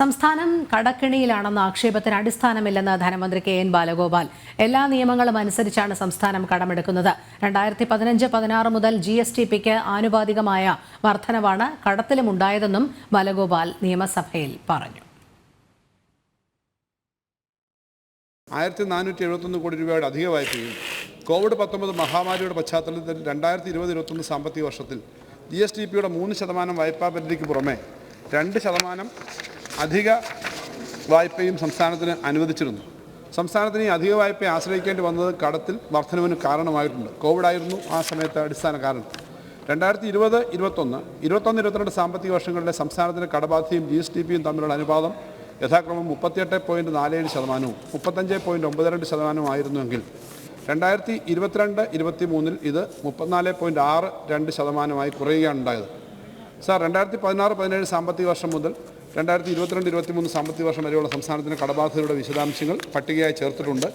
സംസ്ഥാനം കടക്കിണിയിലാണെന്ന ആക്ഷേപത്തിന് അടിസ്ഥാനമില്ലെന്ന് ധനമന്ത്രി K N Balagopal. എല്ലാ നിയമങ്ങളും അനുസരിച്ചാണ് സംസ്ഥാനം കടമെടുക്കുന്നത്. രണ്ടായിരത്തി പതിനഞ്ച് പതിനാറ് മുതൽ ജി എസ് ടി പിക്ക് ആനുപാതികമായ വർധനവാണ് കടത്തിലും ഉണ്ടായതെന്നും ബാലഗോപാൽ നിയമസഭയിൽ പറഞ്ഞു. ആയിരത്തി നാനൂറ്റി എഴുപത്തൊന്ന് കോടി രൂപയുടെ അധിക വായ്പയും കോവിഡ് പത്തൊമ്പത് മഹാമാരിയുടെ പശ്ചാത്തലത്തിൽ രണ്ടായിരത്തി ഇരുപത് ഇരുപത്തൊന്ന് സാമ്പത്തിക വർഷത്തിൽ ജി എസ് ടി പിയുടെ മൂന്ന് ശതമാനം വായ്പാ പരിധിക്ക് പുറമെ രണ്ട് ശതമാനം അധിക വായ്പയും സംസ്ഥാനത്തിന് അനുവദിച്ചിരുന്നു. സംസ്ഥാനത്തിന് ഈ അധിക വായ്പയെ ആശ്രയിക്കേണ്ടി വന്നത് കടത്തിൽ വർധനവിന് കാരണമായിട്ടുണ്ട്. കോവിഡായിരുന്നു ആ സമയത്ത് അടിസ്ഥാന കാരണം. രണ്ടായിരത്തി ഇരുപത് ഇരുപത്തൊന്ന് ഇരുപത്തൊന്ന് ഇരുപത്തിരണ്ട് സാമ്പത്തിക വർഷങ്ങളിലെ സംസ്ഥാനത്തിന് കടബാധ്യതയും ജി എസ് ടി പിയും തമ്മിലുള്ള അനുപാതം യഥാക്രമം മുപ്പത്തിയെട്ട് പോയിന്റ് നാലേഴ് ശതമാനവും മുപ്പത്തഞ്ച് പോയിന്റ് ഒമ്പത് രണ്ട് ശതമാനവും ആയിരുന്നുവെങ്കിൽ രണ്ടായിരത്തി ഇരുപത്തിരണ്ട് ഇരുപത്തി മൂന്നിൽ ഇത് മുപ്പത്തിനാല് പോയിന്റ് ആറ് രണ്ട് ശതമാനമായി കുറയുകയാണ് ഉണ്ടായത് സാർ രണ്ടായിരത്തി പതിനാറ് പതിനേഴ് സാമ്പത്തിക വർഷം മുതൽ രണ്ടായിരത്തി ഇരുപത്തിരണ്ട് ഇരുപത്തി മൂന്ന് സാമ്പത്തിക വർഷം വരെയുള്ള സംസ്ഥാനത്തിന് കടബാധ്യതയുടെ വിശദാംശങ്ങൾ പട്ടികയായി ചേർത്തിട്ടുണ്ട്.